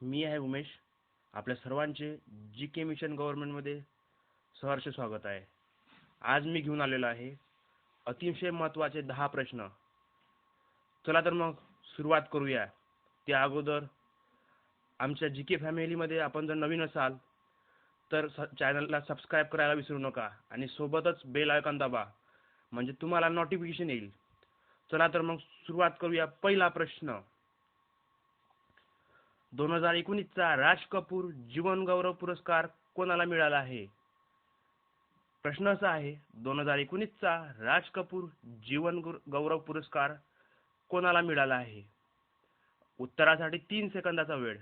मी आहे उमेश. आपल्या सर्वांचे जी के मिशन गव्हर्नमेंटमध्ये सहर्ष स्वागत आहे. आज मी घेऊन आलेलो आहे अतिशय महत्त्वाचे दहा प्रश्न. चला तर मग सुरुवात करूया. त्या अगोदर आमच्या जी के फॅमिलीमध्ये आपण जर नवीन असाल तर स चॅनलला सबस्क्राईब करायला विसरू नका आणि सोबतच बेल आयकॉन दाबा. म्हणजे तुम्हाला नोटिफिकेशन येईल. चला तर मग सुरुवात करूया. पहिला प्रश्न. दोन हजार एकोणीसचा राज कपूर जीवन गौरव पुरस्कार कोणाला मिळाला आहे? प्रश्न असा आहे दोन हजार एकोणीसचा राज कपूर जीवन गौरव पुरस्कार कोणाला मिळाला आहे? उत्तरासाठी तीन सेकंदाचा वेळ.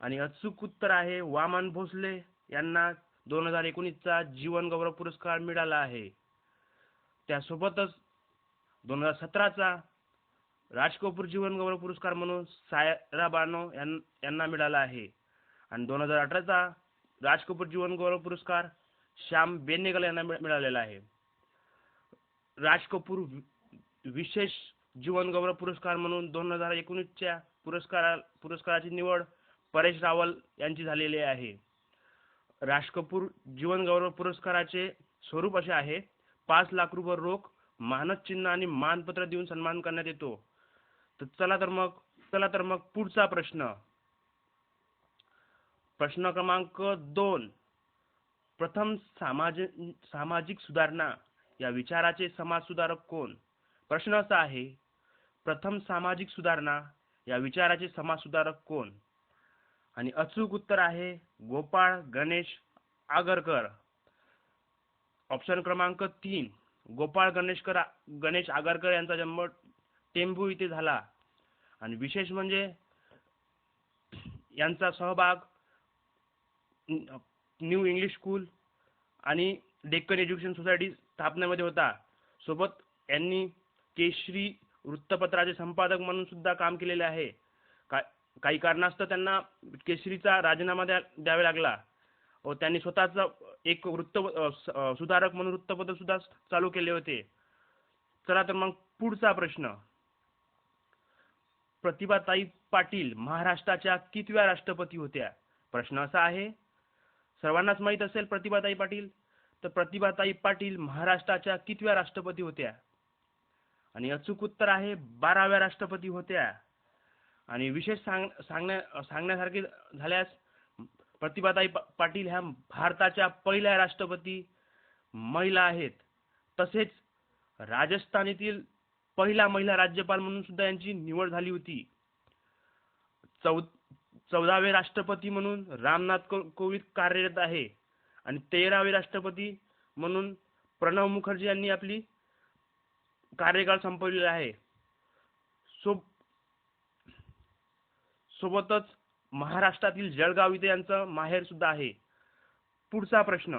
आणि अचूक उत्तर आहे वामन भोसले यांना दोन हजार एकोणीसचा जीवन गौरव पुरस्कार मिळाला आहे. त्यासोबतच दोन हजार सतराचा राज कपूर जीवन गौरव पुरस्कार म्हणून सायरा बानो यां- यांना मिळाला आहे. आणि दोन हजार अठराचा राज कपूर जीवन गौरव पुरस्कार श्याम बेनेगल यांना मिळालेला आहे. राज कपूर वि- विशेष जीवन गौरव पुरस्कार म्हणून दोन हजार एकोणीसच्या पुरस्कारा पुरस्काराची निवड परेश रावल यांची झालेली आहे. राज कपूर जीवन गौरव पुरस्काराचे स्वरूप असे आहे पाच लाख रुपये रोख मानद चिन्ह आणि मानपत्र देऊन सन्मान करण्यात येतो. तर चला तर मग चला तर मग पुढचा प्रश्न. प्रश्न क्रमांक दोन. प्रथम सामाजिक सामाजिक सुधारणा या विचाराचे समाज सुधारक कोण? प्रश्न असा आहे प्रथम सामाजिक सुधारणा या विचाराचे समाज सुधारक कोण? आणि अचूक उत्तर आहे गोपाळ गणेश आगरकर. ऑप्शन क्रमांक तीन. गोपाळ गणेशकर गणेश आगरकर यांचा जन्म टेंभू इथे झाला. आणि विशेष म्हणजे यांचा सहभाग न्यू इंग्लिश स्कूल आणि डेक्कन एज्युकेशन सोसायटी स्थापनेमध्ये होता. सोबत यांनी केशरी वृत्तपत्राचे संपादक म्हणून सुद्धा काम केलेले आहे. का काही कारणास्तव त्यांना केशरीचा राजीनामा द्या द्यावा लागला. व त्यांनी स्वतःचा एक वृत्त सुधारक म्हणून वृत्तपत्र सुद्धा चालू केले होते. चला तर मग पुढचा प्रश्न. प्रतिभाताई पाटील महाराष्ट्राच्या कितव्या राष्ट्रपती होत्या? प्रश्न असा आहे सर्वांनाच माहीत असेल प्रतिभाताई पाटील तर प्रतिभाताई पाटील महाराष्ट्राच्या कितव्या राष्ट्रपती होत्या? आणि अचूक उत्तर आहे बाराव्या राष्ट्रपती होत्या. आणि विशेष सांग सांगण्या सांगण्यासारखे झाल्यास प्रतिभाताई पाटील ह्या भारताच्या पहिल्या राष्ट्रपती महिला आहेत. तसेच राजस्थान येथील पहिला महिला राज्यपाल म्हणून सुद्धा यांची निवड झाली होती. चौ चौदावे राष्ट्रपती म्हणून रामनाथ कोविंद कार्यरत आहे. आणि तेरावे राष्ट्रपती म्हणून प्रणव मुखर्जी यांनी आपली कार्यकाळ संपवलेला आहे. सो सोबतच महाराष्ट्रातील जळगाव इथे यांचं माहेर सुद्धा आहे. पुढचा प्रश्न.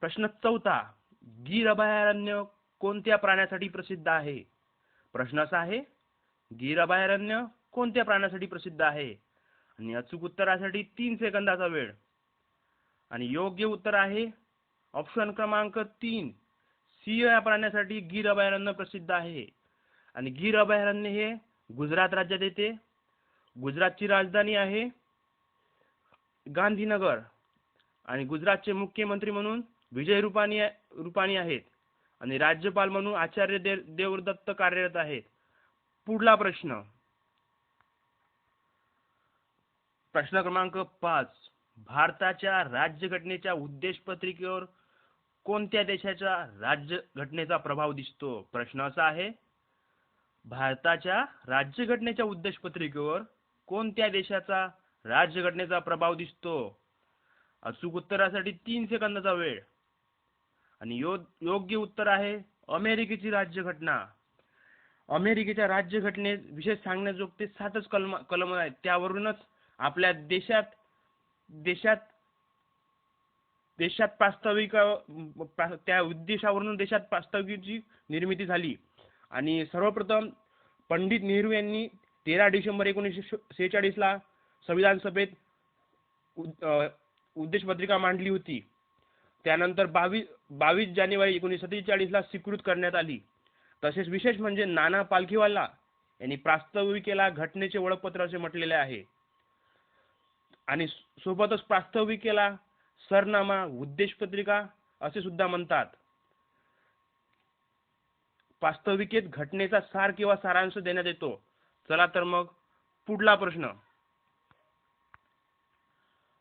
प्रश्न चौथा. गीर अभयारण्य कोणत्या प्राण्यासाठी प्रसिद्ध आहे? प्रश्न असा आहे गीर अभयारण्य कोणत्या प्राण्यासाठी प्रसिद्ध आहे? आणि अचूक उत्तरासाठी तीन सेकंदाचा वेळ. आणि योग्य उत्तर आहे ऑप्शन क्रमांक तीन सिंह या प्राण्यासाठी गीर अभयारण्य प्रसिद्ध आहे. आणि गीर अभयारण्य हे गुजरात राज्यात येते. गुजरातची राजधानी आहे गांधीनगर. आणि गुजरातचे मुख्यमंत्री म्हणून विजय रुपानी रुपानी आहेत. आणि राज्यपाल म्हणून आचार्य देव देवदत्त कार्यरत आहेत. पुढला प्रश्न. प्रश्न क्रमांक पाच. भारताच्या राज्यघटनेच्या उद्देश पत्रिकेवर कोणत्या देशाच्या राज्यघटनेचा प्रभाव दिसतो? प्रश्न असा आहे भारताच्या राज्यघटनेच्या उद्देश पत्रिकेवर कोणत्या देशाचा राज्यघटनेचा प्रभाव दिसतो? अचूक उत्तरासाठी तीन सेकंदाचा वेळ. आणि यो योग्य उत्तर आहे अमेरिकेची राज्यघटना. अमेरिकेच्या राज्यघटनेत विशेष सांगण्याजोगते सातच कलम कलम आहेत. त्यावरूनच आपल्या देशात देशात देशात प्रास्ताविक त्या उद्देशावरून देशात प्रास्ताविकेची निर्मिती झाली. आणि सर्वप्रथम पंडित नेहरू यांनी तेरा डिसेंबर एकोणीसशे सेहेचाळीसला संविधान सभेत उद- अ, उद्देशपत्रिका मांडली होती. त्यानंतर बावीस बावीस जानेवारी एकोणीसशे सत्तेचाळीसला स्वीकृत करण्यात आली. तसेच विशेष म्हणजे नाना पालखीवाला यांनी प्रास्ताविकेला घटनेचे ओळखपत्र असे म्हटलेले आहे. आणि सोबतच प्रास्ताविकेला सरनामा उद्देश पत्रिका असे सुद्धा म्हणतात. प्रास्ताविकेत घटनेचा सार किंवा सारांश देण्यात येतो. चला तर मग पुढला प्रश्न.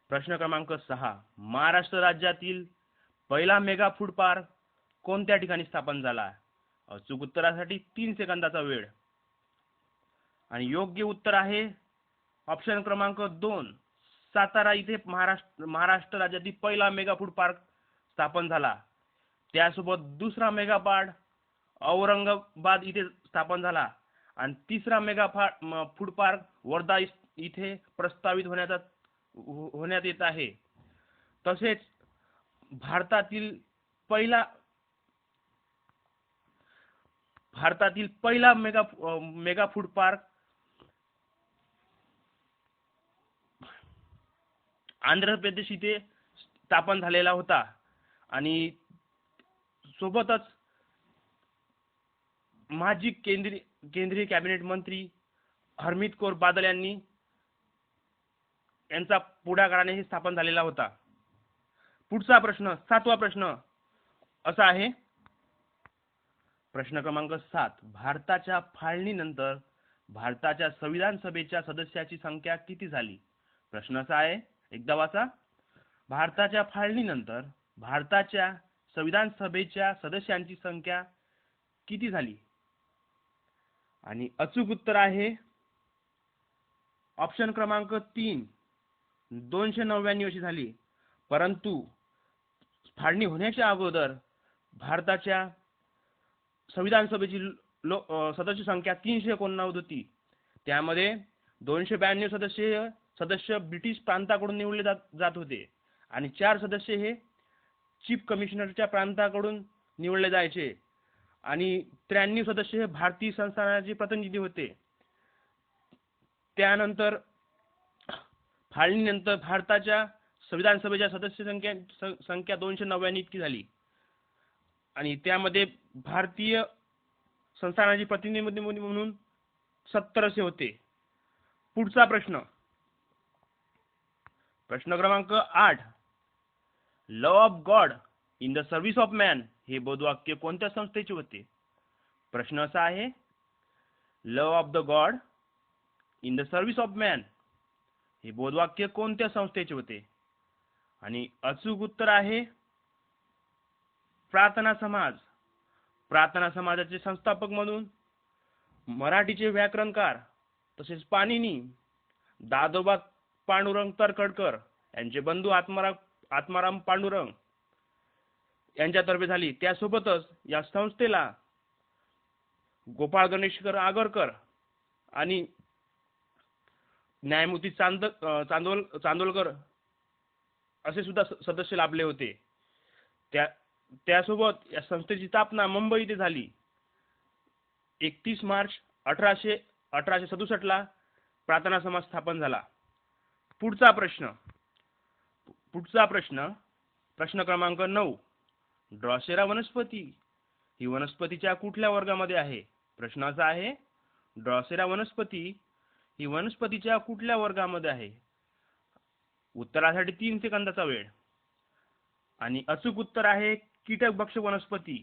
प्रश्न क्रमांक सहा. महाराष्ट्र राज्यातील पहिला मेगा फूड पार्क कोणत्या ठिकाणी स्थापन झाला? अचूक उत्तरासाठी तीन सेकंदाचा वेळ. आणि योग्य उत्तर आहे ऑप्शन क्रमांक दोन सातारा इथे महाराष्ट्र महाराष्ट्र राज्यातील पहिला मेगा फूड पार्क स्थापन झाला. त्यासोबत दुसरा मेगा पार्क औरंगाबाद इथे स्थापन झाला. आणि तिसरा मेगा फूड पार्क वर्धा इस- इथे प्रस्तावित होण्याचा हो- होण्यात येत आहे. तसेच भारतातील पहिला भारतातील पहिला mega mega food park Andhra Pradesh इथे स्थापन झालेला होता. आणि सोबतच माजी केंद्रीय केंद्रीय कॅबिनेट मंत्री हरमित कौर बादल यांनी यांचा पुढाकाराने हे स्थापन झालेला होता. पुढचा प्रश्न सातवा प्रश्न असा आहे. प्रश्न क्रमांक सात भारताच्या फाळणीनंतर भारताच्या संविधान सभेच्या सदस्याची संख्या किती झाली? प्रश्न असा आहे एकदा वाचा. भारताच्या फाळणीनंतर भारताच्या संविधान सभेच्या सदस्यांची संख्या किती झाली? आणि अचूक उत्तर आहे ऑप्शन क्रमांक तीन दोनशे नव्याण्णव अशी झाली. परंतु फाळणी होण्याच्या अगोदर भारताच्या संविधान सभेची लो सदस्य संख्या तीनशे एकोणनव्वद होती. त्यामध्ये दोनशे ब्याण्णव सदस्य सदस्य ब्रिटिश प्रांताकडून निवडले जात जात होते. आणि चार सदस्य हे चीफ कमिशनरच्या प्रांताकडून निवडले जायचे. आणि त्र्याण्णव सदस्य हे भारतीय संस्थानाचे प्रतिनिधी होते. त्यानंतर फाळणीनंतर भारताच्या संविधान सभेच्या सदस्य संख्या संख्या दोनशे नव्याण्णव इतकी झाली. आणि त्यामध्ये भारतीय संस्थानाचे प्रतिनिधी म्हणून सत्तर असे होते. पुढचा प्रश्न. प्रश्न क्रमांक आठ. Love of God in the service of man हे बोधवाक्य कोणत्या संस्थेचे होते? प्रश्न असा आहे. Love of the God in the service of man हे बोधवाक्य कोणत्या संस्थेचे होते? आणि अचूक उत्तर आहे प्रार्थना समाज. प्रार्थना समाजाचे संस्थापक म्हणून मराठीचे व्याकरणकार तसेच पाणिनी दादोबा पांडुरंग तरखडकर यांचे बंधू आत्माराम आत्माराम पांडुरंग यांच्यातर्फे झाली. त्यासोबतच या संस्थेला गोपाळ गणेशकर आगरकर आणि न्यायमूर्ती चांद चांदोल चांदोलकर असे सुद्धा स- सदस्य लाभले होते. त्या त्यासोबत या संस्थेची स्थापना मुंबई येथे झाली. एकतीस मार्च अठराशे अठराशे सदुसष्टला प्रार्थना समाज स्थापन झाला. पुढचा प्रश्न पुढचा प्रश्न प्रश्न क्रमांक नऊ ड्रॉसेरा वनस्पती ही वनस्पतीच्या कुठल्या वर्गामध्ये आहे? प्रश्न असा आहे ड्रॉसेरा वनस्पती ही वनस्पतीच्या कुठल्या वर्गामध्ये आहे? उत्तरासाठी तीन सेकंदाचा वेळ. आणि अचूक उत्तर आहे कीटक भक्ष वनस्पती.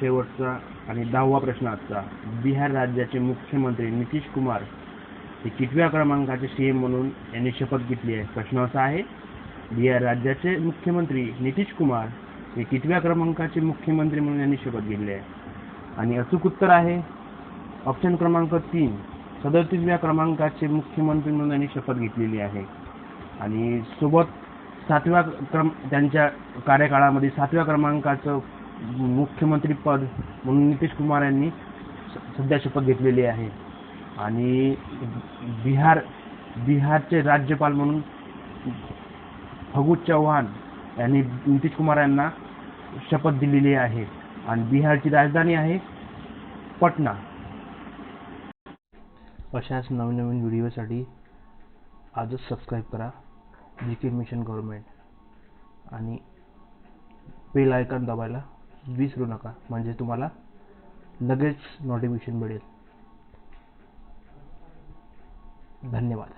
शेवटचा आणि दहावा प्रश्न आजचा. बिहार राज्याचे मुख्यमंत्री नितीश कुमार हे कितव्या क्रमांकाचे सीएम म्हणून यांनी शपथ घेतली आहे? प्रश्न असा आहे बिहार राज्याचे मुख्यमंत्री नितीश कुमार हे कितव्या क्रमांकाचे मुख्यमंत्री म्हणून यांनी शपथ घेतली आहे? आणि अचूक उत्तर आहे ऑप्शन क्रमांक तीन सदतीसव्या क्रमांकाचे मुख्यमंत्री म्हणून त्यांनी शपथ घेतलेली आहे. आणि सोबत सातव्या क्रम त्यांच्या कार्यकाळामध्ये सातव्या क्रमांकाचं मुख्यमंत्री पद म्हणून नितीश कुमार यांनी स- सध्या शपथ घेतलेली आहे. आणि बिहार बिहारचे राज्यपाल म्हणून फगू चव्हाण यांनी नितीश कुमार यांना शपथ दिलेली आहे. आणि बिहारची राजधानी आहे पटना. अशाच नवीन नवीन व्हिडिओसाठी आजच सबस्क्राईब करा. जी के मिशन गव्हर्मेंट आणि बेल आयकॉन दाबायला विसरू नका. म्हणजे तुम्हाला लगेच नोटिफिकेशन मिळेल. धन्यवाद.